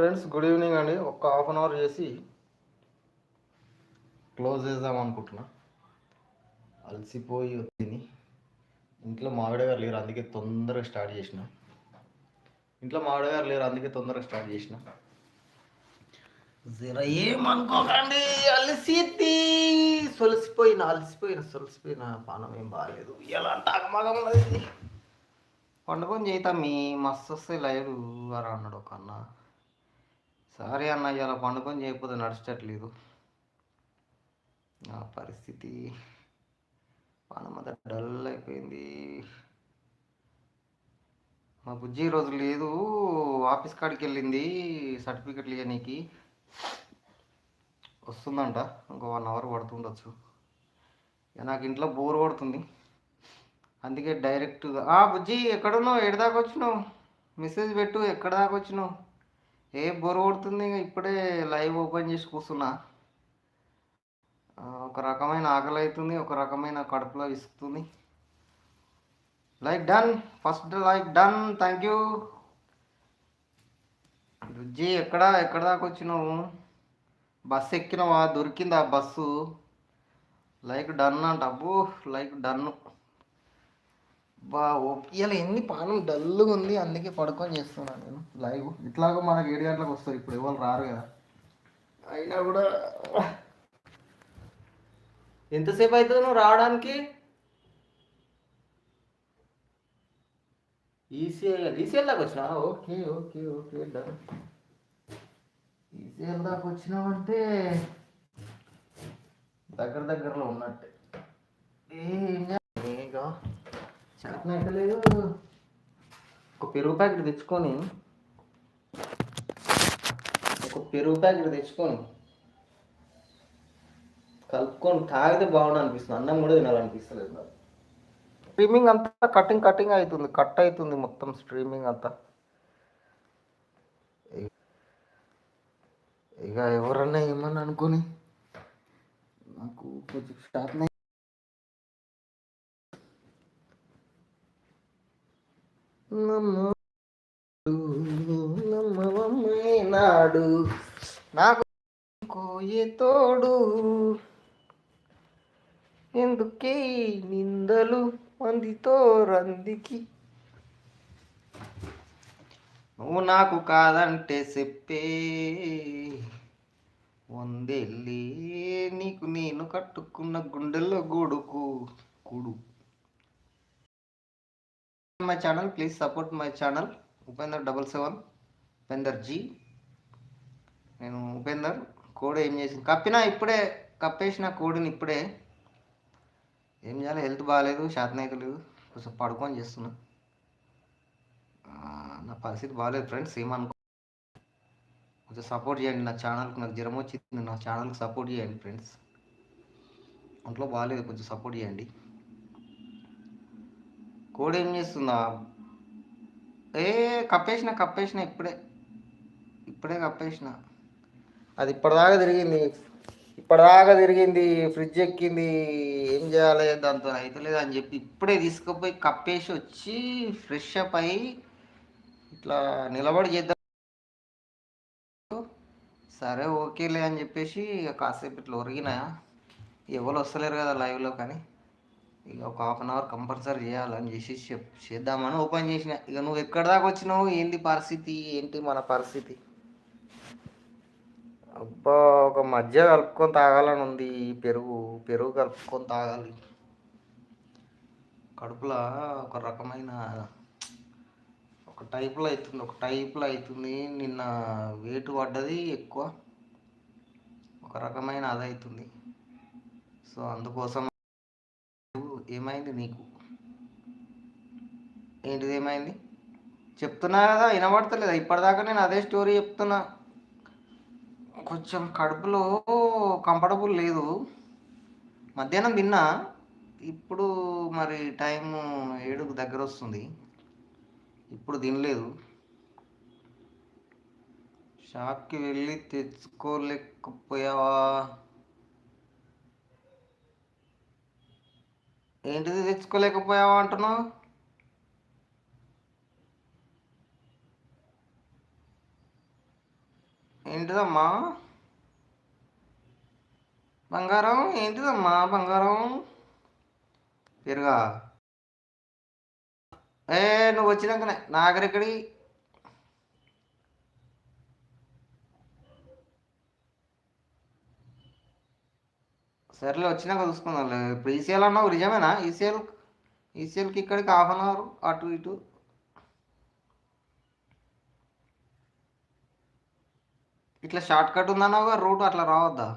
Friends good evening అండి. ఒక half an hour చేసి క్లోజ్ చేద్దాం అనుకుంటున్నా. అలసిపోయి వచ్చింది. ఇంట్లో మావిడగారు లేరు అందుకే తొందరగా స్టార్ట్ చేసిన. ఇంట్లో మావిడగారు లేరు అందుకే తొందరగా స్టార్ట్ చేసిన. జర ఏమనుకోకండి అలసిద్ది. సొలసిపోయిన అలసిపోయిన సొలసిపోయిన పానం ఏం బాగాలేదు ఎలా తాగమగం ఉన్నది? పండుకొని చేయితా మీ మస్తు వస్తే లైవ్ అని అన్నాడు ఒక అన్న. సారీ అన్న ఇలా పండుకొని చేయకపోతే నడిచట్లేదు నా పరిస్థితి పానం డల్ అయిపోయింది. మా బుజ్జి ఈ రోజు లేదు ఆఫీస్ కాడికి వెళ్ళింది సర్టిఫికెట్లు ఇవ్వనీకి వస్తుందంట ఇంకో వన్ అవర్ పడుతుండొచ్చు. నాకు ఇంట్లో బోర్ కొడుతుంది. అందుకే డైరెక్ట్గా ఆ బుజ్జి ఎక్కడున్నావు? ఎక్కడి దాకా వచ్చినావు? మెసేజ్ పెట్టు ఎక్కడ దాకా వచ్చినావు? ఏ బోర్ కొడుతుంది ఇంకా ఇప్పుడే లైవ్ ఓపెన్ చేసి కూర్చున్నా. ఒక రకమైన ఆకలి అవుతుంది ఒక రకమైన కడుపులో ఇస్తుంది like done first like done thank you. రుజ్జి ఎక్కడ ఎక్కడ దాకా వచ్చినావు? బస్సు ఎక్కినావా? దొరికిందా బస్సు? లైక్ డన్ అంట అబ్బో లైక్ డన్ బా ఇవాళ ఎన్ని పానం డల్గా ఉంది అందుకే పడుకొని చేస్తున్నాను నేను. లైవ్. ఇట్లాగో మనకి ఏడు గంటలకు వస్తారు ఇప్పుడు ఎవరు రారు కదా. అయినా కూడా ఎంతసేపు అవుతుంది నువ్వు రావడానికి? ఈసీఐ ఈసీఎల్ దాకా వచ్చినా? Okay okay okay done. ECL దాకా వచ్చినావంటే దగ్గర దగ్గరలో ఉన్నట్టే. ఏం చేయాలి? లేదు ఒక పెరుగు ప్యాకెట్ తెచ్చుకొని ఒక పెరుగు ప్యాకెట్ తెచ్చుకొని కలుపుకొని తాగితే బాగుండు అనిపిస్తుంది అన్నం కూడా తినాలనిపిస్తలేదు నాకు. స్ట్రీమింగ్ అంతా కటింగ్ కటింగ్ అవుతుంది కట్ అవుతుంది మొత్తం స్ట్రీమింగ్ అంతా. ఇక ఎవరన్నా ఏమన్నా అనుకొని నాకు కొంచెం స్టార్ట్ నాడు నాకు కోయే తోడు. ఎందుకే నిందలు మందితో రందికి? నువ్వు నాకు కాదంటే చెప్పే వందెల్లి నీకు నేను కట్టుకున్న గుండెల్లో గొడుకు కొడుకు. My channel please support my channel Upender double seven Upender ji నేను ఉపేందర్ కోడ్ ఏం చేసింది? కప్పినా ఇప్పుడే కప్పేసిన కోడిని ఇప్పుడే. ఏం చేయాలి? హెల్త్ బాగాలేదు శాతనైతే లేదు కొంచెం పడుకొని చేస్తున్నా. నా పరిస్థితి బాగాలేదు ఫ్రెండ్స్ ఏమనుకో కొంచెం సపోర్ట్ చేయండి నా ఛానల్కి నాకు జ్వరం వచ్చింది నా ఛానల్కి సపోర్ట్ చేయండి ఫ్రెండ్స్ ఒంట్లో బాగాలేదు కొంచెం సపోర్ట్ చేయండి. కోడి ఏం చేస్తుందా? ఏ కప్పేసిన కప్పేసిన ఇప్పుడే. ఇప్పుడే కప్పేసిన. అది ఇప్పటిదాకా తిరిగింది. ఇప్పటిదాకా తిరిగింది ఫ్రిడ్జ్ ఎక్కింది. ఏం చేయాలి దాంతో అవుతలేదు అని చెప్పి ఇప్పుడే తీసుకుపోయి కప్పేసి వచ్చి ఫ్రెష్ అప్ అయ్యి ఇట్లా నిలబడి చేద్దాం. సరే ఓకేలే అని చెప్పేసి ఇక కాసేపు ఇట్లా ఒరిగినా. ఎవరు వస్తలేరు కదా లైవ్లో కానీ. ఇక ఒక హాఫ్ అన్ అవర్ కంపల్సరీ చేయాలని చేసి చెప్ చేద్దామని ఓపెన్ చేసిన. ఇక నువ్వు ఎక్కడి దాకా వచ్చినావు? ఏంది పరిస్థితి? ఏంటి మన పరిస్థితి? అబ్బా ఒక మధ్య కలుపుకొని తాగాలని ఉంది పెరుగు. పెరుగు కలుపుకొని తాగాలి. కడుపులో ఒక రకమైన ఒక టైప్లో అవుతుంది. ఒక టైప్లో అవుతుంది. నిన్న వెయిట్ పడ్డది ఎక్కువ. ఒక రకమైన అది అవుతుంది సో అందుకోసం ఏమైంది నీకు? ఏంటిది ఏమైంది చెప్తున్నా కదా వినబడతలేదా? ఇప్పటిదాకా నేను అదే స్టోరీ చెప్తున్నా. కొంచెం కడుపులో కంఫర్టబుల్ లేదు. మధ్యాహ్నం తిన్నా. ఇప్పుడు మరి టైం ఏడుకు దగ్గర వస్తుంది. ఇప్పుడు తినలేదు. షాప్కి వెళ్ళి తెచ్చుకోలేకపోయావా? ఏంటిది తెచ్చుకోలేకపోయావా అంటున్నావు? ఏంటిదమ్మా? బంగారం? ఏంటిదమ్మా బంగారం? తిరుగా. ఏ నువ్వు వచ్చినాకనే. నాగరికడి సర్లే వచ్చినాక చూసుకుందాం ఇప్పుడు ఈసీఎల్ అన్నావు నిజమేనా? ఈసీఎల్ ఈసీఎల్కి ఇక్కడికి హాఫ్ అన్ అవర్ అటు ఇటు. ఇట్లా షార్ట్ కట్ ఉందన్నావుగా రూట్ అట్లా రావద్దా?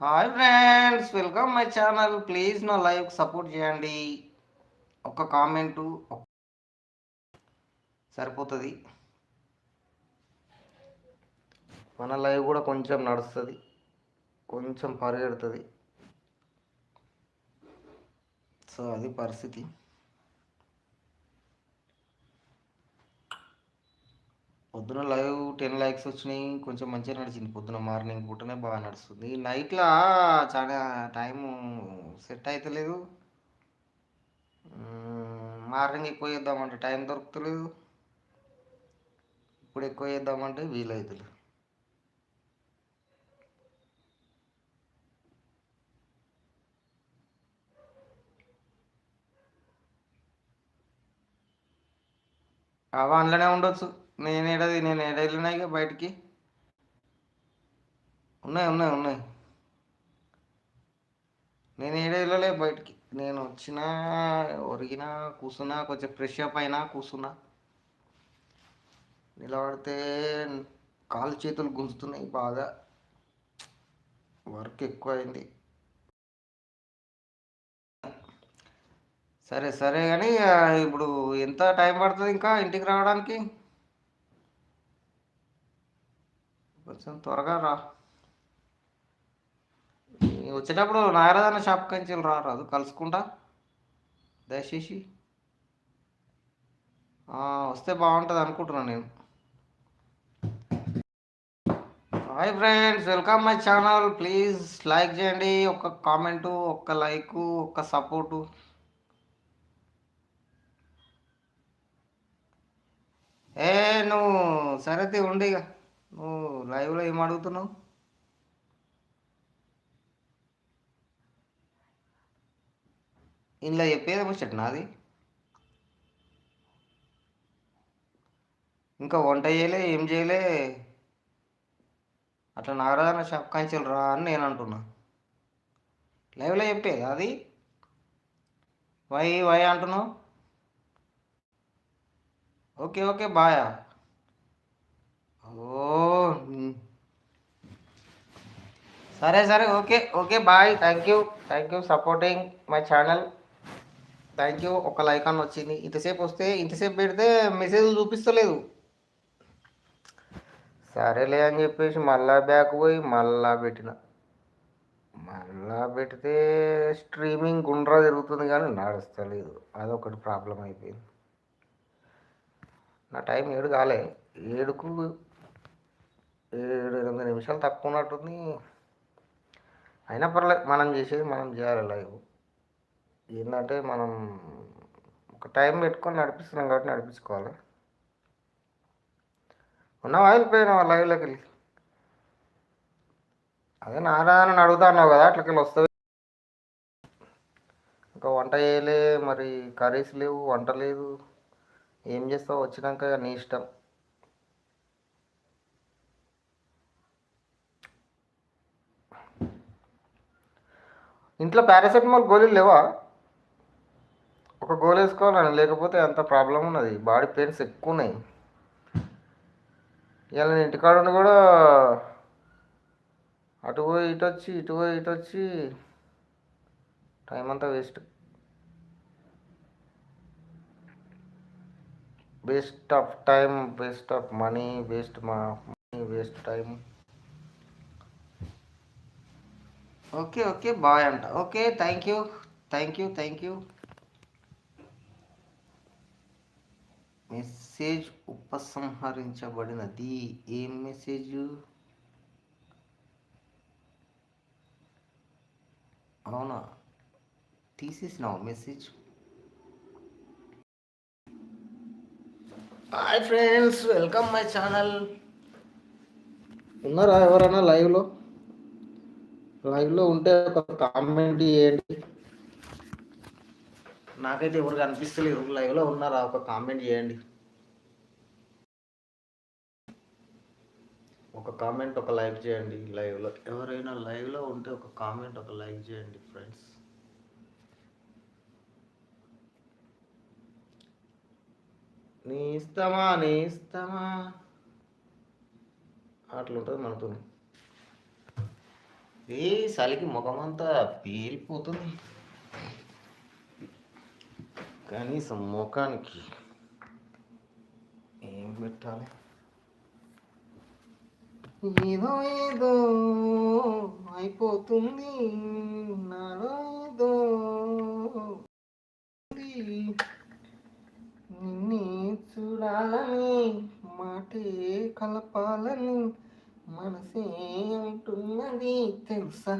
Hi friends welcome my channel. Please నా లైవ్ సపోర్ట్ చేయండి. ఒక కామెంటు సరిపోతుంది. మన లైవ్ కూడా కొంచెం నడుస్తుంది కొంచెం పరిగెడుతుంది. సో అది పరిస్థితి. పొద్దున లైవ్ టెన్ లైక్స్ వచ్చినాయి కొంచెం మంచిగా నడిచింది. పొద్దున మార్నింగ్ పూటనే బాగా నడుస్తుంది. నైట్లో చాలా టైము సెట్ అవుతలేదు మార్నింగ్ ఎక్కువ చేద్దామంటే టైం దొరుకుతలేదు. ఇప్పుడు ఎక్కువ చేద్దామంటే వీలవుతలేదు అవి అందులోనే ఉండొచ్చు. నేను ఏడది నేను ఏడ వెళ్ళినాయి బయటికి. ఉన్నాయి ఉన్నాయి ఉన్నాయి. నేను ఏడ వెళ్ళలే బయటికి. నేను వచ్చినా ఒరిగినా కూర్చున్నా కొంచెం ఫ్రెష్ అప్ అయినా కూర్చున్నా నిలబడితే కాలు చేతులు గుంజుతున్నాయి బాగా. వర్క్ ఎక్కువ అయింది సరే సరే కానీ ఇప్పుడు ఎంత టైం పడుతుంది ఇంకా ఇంటికి రావడానికి? కొంచెం త్వరగా రా. వచ్చేటప్పుడు నాగరాజన్న షాప్ కంచి రారాదు కలుసుకుంటా. దయచేసి. వస్తే బాగుంటుంది అనుకుంటున్నాను నేను. Hi friends welcome my channel please like చేయండి. ఒక్క కామెంటు ఒక్క లైకు ఒక్క సపోర్టు ఏ నువ్వు సరే ఉండి ఇక. నువ్వు లైవ్లో ఏం అడుగుతున్నావు? ఇందులో చెప్పేది ముచ్చట నాది. ఇంకా వంట చేయలే ఏం చేయలే? అట్లా నాగరాజన షాప్ కాంచెలు రా అని నేను అంటున్నా. లైవ్లో చెప్పేది అది. వై వై అంటున్నావు? ఓకే ఓకే బాయా ఓ సరే సరే okay okay bye. Thank you thank you supporting my channel thank you ఒక లైక్ అని వచ్చింది. ఇంతసేపు వస్తే ఇంతసేపు పెడితే మెసేజ్ చూపిస్తలేదు. సరేలే అని చెప్పేసి మళ్ళా బ్యాక్ పోయి మళ్ళా పెట్టిన. మళ్ళా పెడితే స్ట్రీమింగ్ గుండ్రా జరుగుతుంది కానీ నడుస్తలేదు. అదొకటి ప్రాబ్లం అయిపోయింది. నా టైం ఏడు కాలే. ఏడుకు ఏడు ఎనిమిది నిమిషాలు తక్కువ ఉన్నట్టుంది. అయినా పర్లేదు మనం చేసేది మనం చేయాలి లైవ్. ఏంటంటే మనం ఒక టైం పెట్టుకొని నడిపిస్తున్నాం కాబట్టి నడిపించుకోవాలి. ఉన్నావా వెళ్ళిపోయినా లైవ్లోకి వెళ్ళి అదే నారాయణ అడుగుతా అన్నావు కదా అట్లకి వెళ్ళి వస్తుంది ఇంకా వంట చేయలే మరి కర్రీస్ లేవు వంట లేదు. ఏం చేస్తావు వచ్చినాక నీ ఇష్టం. ఇంట్లో పారాసెటమాల్ గోళీలు లేవా? ఒక గోలు వేసుకోవాలని లేకపోతే అంత ప్రాబ్లం ఉన్నది. బాడీ పెయిన్స్ ఎక్కువ ఉన్నాయి. ఇలా నేను ఇంటికాడ ఉండి కూడా అటు పోయి ఇటు వచ్చి ఇటు పోయి ఇటు వచ్చి టైం అంతా waste. Waste of time waste of money waste మా money waste time okay okay bye అంట okay thank you thank you thank you message ఉపసంహరించబడినది ఏం మెసేజ్ అవునా తీసేసినావు message hi friends welcome my channel. ఉన్నారా ఎవరైనా లైవ్లో? లైవ్లో ఉంటే ఒక కామెంట్ చేయండి. నాకైతే ఎవరు కనిపిస్తలేరు లైవ్లో ఉన్నారా ఒక కామెంట్ చేయండి. ఒక కామెంట్ ఒక లైక్ చేయండి లైవ్లో. ఎవరైనా లైవ్లో ఉంటే ఒక కామెంట్ ఒక లైక్ చేయండి ఫ్రెండ్స్. నీ ఇస్తామా నీ ఇస్తామా అట్లుంటుంది మనతో ఏ చలికి ముఖమంతా పేలిపోతుంది. కనీసం ముఖానికి ఏం పెట్టాలి? ఏదో ఏదో అయిపోతుంది. నాలో ఏదో చూడాలని మాటే కలపాలని మనసే అంటున్నది తెలుసా?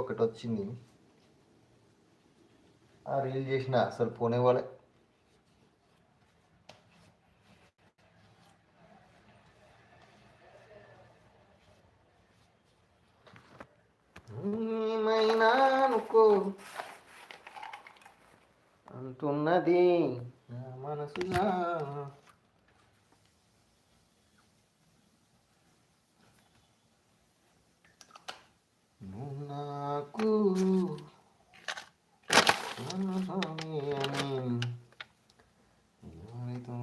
ఒకటి వచ్చింది ఆ రీల్ చేసిన అసలు పోనే వాళ్ళే అనుకో అంటున్నది మనసు మనసులా నువ్వు నాకు అనుభవమే అని ఎవరితో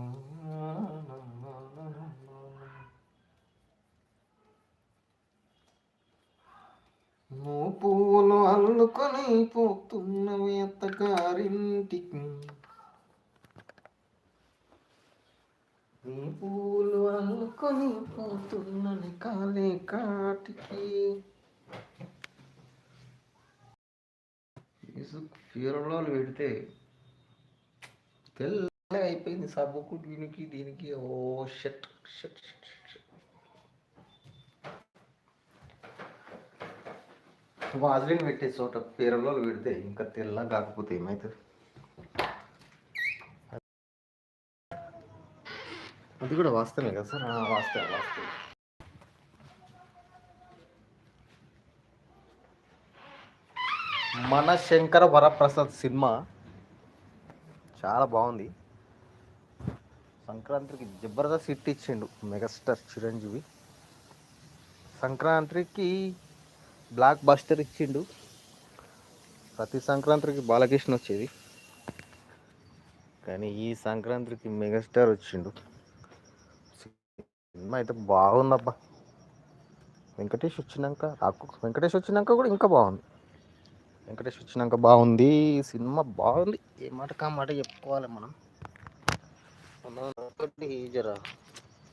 నువ్వు పూలు అల్లుకొని పోతున్నవి అత్తగారింటికి నీ పూలు అల్లుకొని పోతున్నని కాలే కాటికి. ఫీరంలో పెడితే తెల్లగా అయిపోయింది సబ్బుకు దీనికి దీనికి. ఓ షట్ షట్ షట్ వాజ్లిన్ పెట్టే చోట పీరలో పెడితే ఇంకా తెల్ల కాకపోతే ఏమవుతుంది అది కూడా వాస్తవమే కదా సార్? వాస్తవం వాస్తవం మన శంకర వరప్రసాద్ సినిమా చాలా బాగుంది. సంక్రాంతికి జబర్దస్త్ హిట్ ఇచ్చిండు మెగాస్టార్ చిరంజీవి. సంక్రాంతికి బ్లాక్ బస్టర్ ఇచ్చిండు. ప్రతి సంక్రాంతికి బాలకృష్ణ వచ్చేది. కానీ ఈ సంక్రాంతికి మెగాస్టార్ వచ్చిండు. సినిమా అయితే బాగుందబ్బా. వెంకటేష్ వచ్చినాక రాకు వెంకటేష్ వచ్చినాక కూడా ఇంకా బాగుంది. వెంకటేష్ వచ్చినాక బాగుంది సినిమా బాగుంది. ఏ మాట కా మాట చెప్పుకోవాలి మనం. ఒకటి జర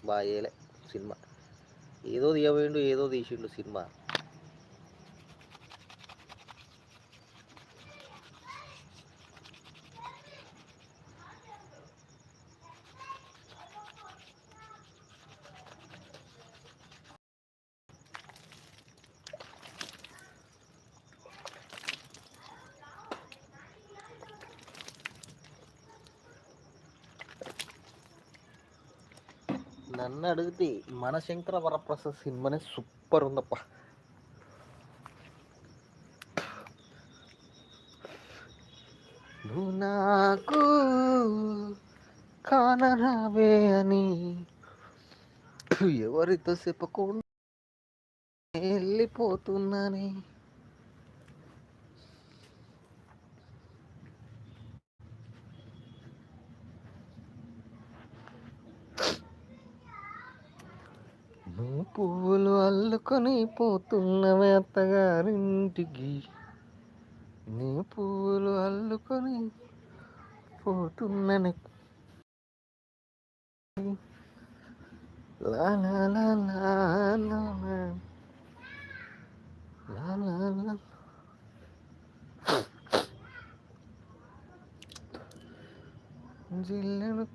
బాగా చేయలే సినిమా. ఏదో తీయబోయిండు ఏదో తీసిండు సినిమా. నన్ను అడిగితే మన శంకర వరప్రసాద్ సినిమానే సూపర్ ఉందప్ప. నువ్వు నాకు కానరావే అని ఎవరితో చెప్పకుండా వెళ్ళిపోతున్నానే. పువ్వులు అల్లుకొని పోతున్నవే అత్తగారింటికి. నీ పువ్వులు అల్లుకొని పోతున్నని లా లా లా లా లా లా. లా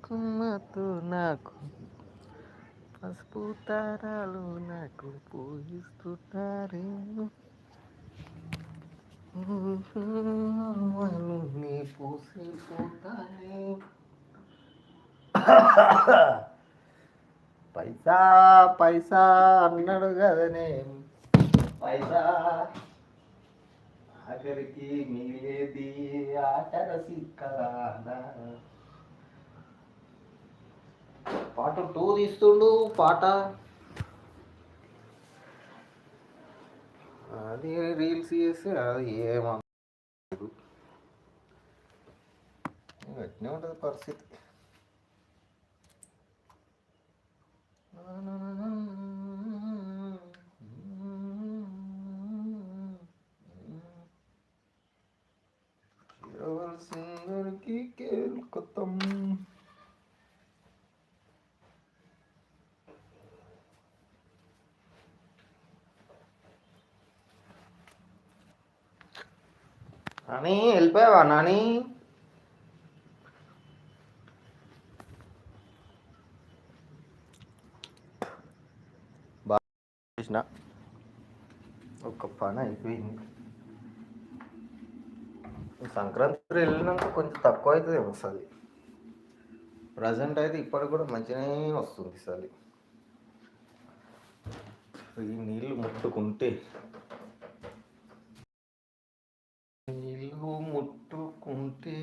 కుమ్మతో నాకు పసుపు తారాలు నాకు పూజిస్తుంటారే నీ పూసిపోతానే పైసా పైసా అన్నాడు కదనే. పైసా. ఆఖరికి మిగిలేది ఆఖర సిక్కరానా పాట టూ తీస్తుండు పాట. అది రీల్స్ చేస్తే అది ఏమన్నా ఎట్నే ఉంటుంది పరిస్థితి. నాని. చేసిన. ఒక పని అయిపోయింది. సంక్రాంతి వెళ్ళినాక కొంచెం తక్కువ అవుతుంది ఒకసారి ప్రజెంట్ అయితే ఇప్పటికి కూడా మంచిగానే వస్తుంది సలి. ఈ నీళ్ళు ముట్టుకుంటే నీళ్ళు ముట్టుకుంటే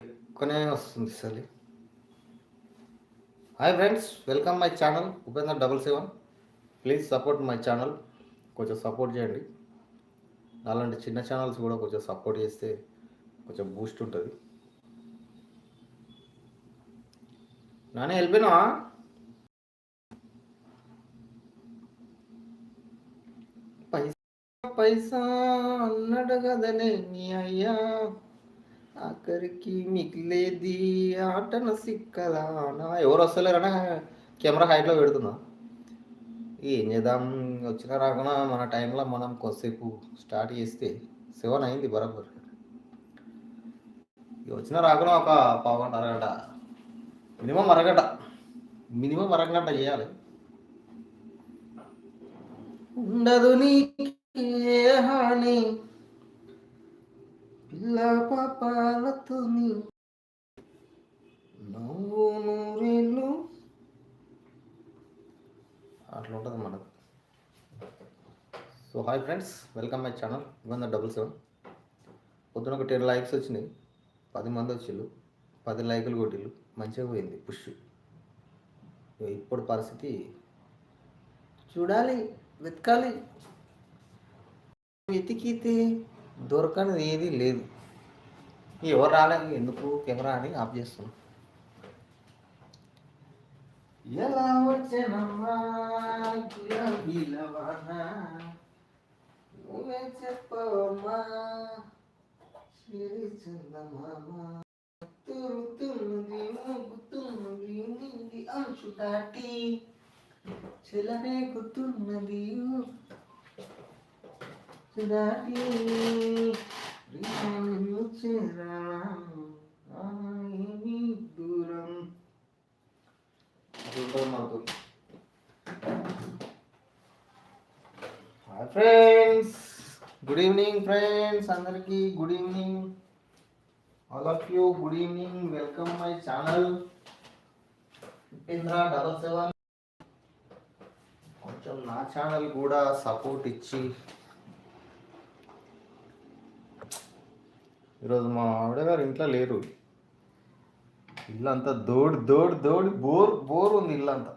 ఎక్కువనే వస్తుంది సలి hi friends welcome my channel Upendra double seven please support my channel కొంచెం సపోర్ట్ చేయండి. అలాంటి చిన్న ఛానల్స్ కూడా కొంచెం సపోర్ట్ చేస్తే కొంచెం బూస్ట్ ఉంటుంది. నానే వెళ్ళిపోయినా పైసా అన్నాడు కదనే నీ అయ్యా. ఆఖరికి మిగిలేది ఆటన సిక్కదా నా. ఎవరు వస్తలేరనా కెమెరా హైట్లో పెడుతున్నా. ఏం చేద్దాం? వచ్చిన రాకుండా మన టైంలో మనం కొద్దిసేపు స్టార్ట్ చేస్తే సెవెన్ అయింది బరాబర్. ఇక వచ్చిన రాకుండా ఒక పావుగంట అరగంట. మినిమం అరగంట. మినిమం అరగంట చేయాలి. ఉండదు నీకే హాని పిల్ల పాపాలతో నవ్వు నూరేళ్ళు. అట్లా ఉంటుంది మనకు. So hi friends welcome my channel వంద డబుల్ సెవెన్. పొద్దున ఒక టెన్ లైక్స్ వచ్చినాయి. పది మంది వచ్చిళ్ళు. పది లైకులు కొట్టిళ్ళు. మంచిగా పోయింది పుష్. ఇప్పుడు పరిస్థితి. చూడాలి వెతకాలి. వెతికితే దొరకనిది ఏది లేదు. ఎవరు రాలేదు ఎందుకు కెమెరా అని ఆఫ్ చేస్తున్నాం. ఎలా వచ్చనమ్మా గులాబీలవాన నువ్వే చెప్పవమ్మా సిరి చందమామ తురుతున్నది ఊగుతున్నది నింగి అంచు దాటి చెలనే గుతున్నది దాటి దూరం. Hi friends good evening friends అందరికీ good evening all of you good evening welcome my channel Upendra double seven కొంచెం నా ఛానల్ కూడా సపోర్ట్ ఇచ్చి ఈరోజు మా ఆవిడ గారు ఇంట్లో లేరు. ఇల్లంతా దోడి దోడి దోడి బోర్ బోర్ ఉంది ఇల్లంతా.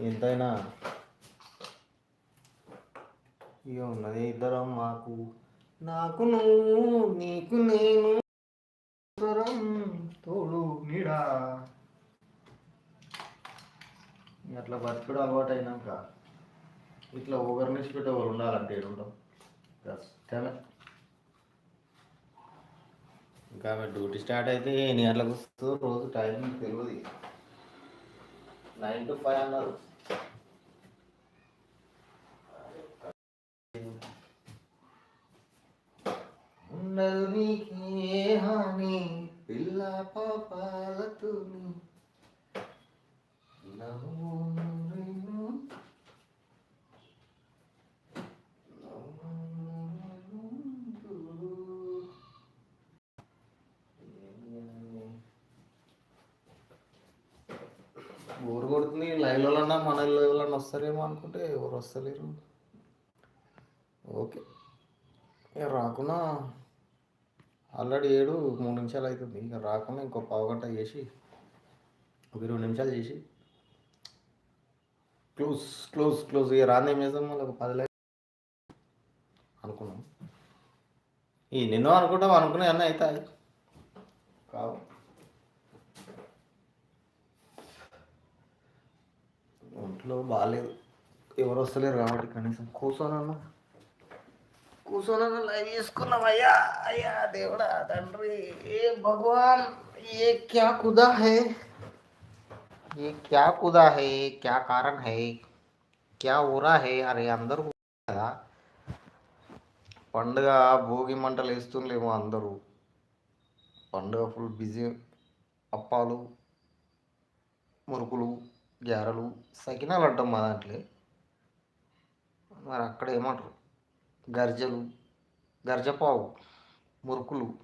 ఎంతైనా ఇక ఉన్నది ఇద్దరం మాకు నాకు నువ్వు నీకు నేను తోడు నీడా? అట్లా బతుకుడు అలవాటు అయినాక ఇట్లా ఒకరిని పెట్టి ఒకరు ఉండాలంటే ఏడుంటాం. కష్టమే. ఇంకా డ్యూటీ స్టార్ట్ అయితే ఎన్ని గంటలకు వస్తుందో రోజు టైం తెలియదు నైన్ టు ఫైవ్ అన్నారు ఉండదు నీకే హాని పిల్ల పాపాలతోని నవ్వు నవ్వు బోర్ కొడుతుంది లైవ్లలో మన లైవ్లో వస్తారేమో అనుకుంటే ఎవరు వస్తలేరు. ఓకే. ఇక రాకున్నా ఆల్రెడీ ఏడు మూడు నిమిషాలు అవుతుంది ఇక రాకుండా ఇంకో పావు గంట చేసి ఒక ఇరవై నిమిషాలు చేసి క్లోజ్ క్లోజ్ క్లోజ్. ఇక రాని ఏం చేద్దాం మళ్ళీ ఒక పది లైక్ అనుకున్నాం. ఈ నిన్నో అనుకుంటాం అనుకునే అన్నీ అవుతాయి. కావు. ఒంట్లో బాగాలేదు ఎవరు వస్తలేరు కాబట్టి కనీసం కూర్చోనన్నా కూర్చోనన్నా లైవ్ చేసుకున్నాం అయ్యా అయ్యా దేవుడా తండ్రి ఏ భగవాన్ ఏ క్యా కుదా హే? ఏ క్యా కుదా హే? క్యా కారణ్ హే? క్యా ఊరా హే? అరే అందరూ కదా. పండుగ భోగి మంటలు వేస్తుండేమో అందరూ. పండుగ ఫుల్ బిజీ. అప్పాలు మురుకులు. గారెలు సకినాలు అంటాం మా దాంట్లో. మరి అక్కడ ఏమంటారు? గర్జలు గర్జపావు మురుకులు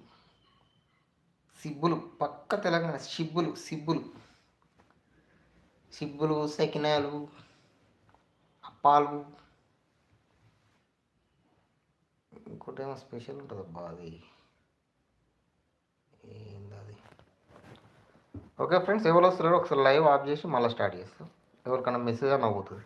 సిబ్బులు పక్క తెలంగాణ సిబ్బులు సిబ్బులు. సిబ్బులు సకినాలు అప్పాలు. ఇంకోటి ఏమో స్పెషల్ ఉంటుంది అబ్బా అది. ఏంది అది ఓకే ఫ్రెండ్స్ ఎవరు వస్తున్నారో ఒకసారి లైవ్ ఆఫ్ చేసి మళ్ళీ స్టార్ట్ చేస్తాం. ఎవరికైనా మెసేజ్ అని అవుతుంది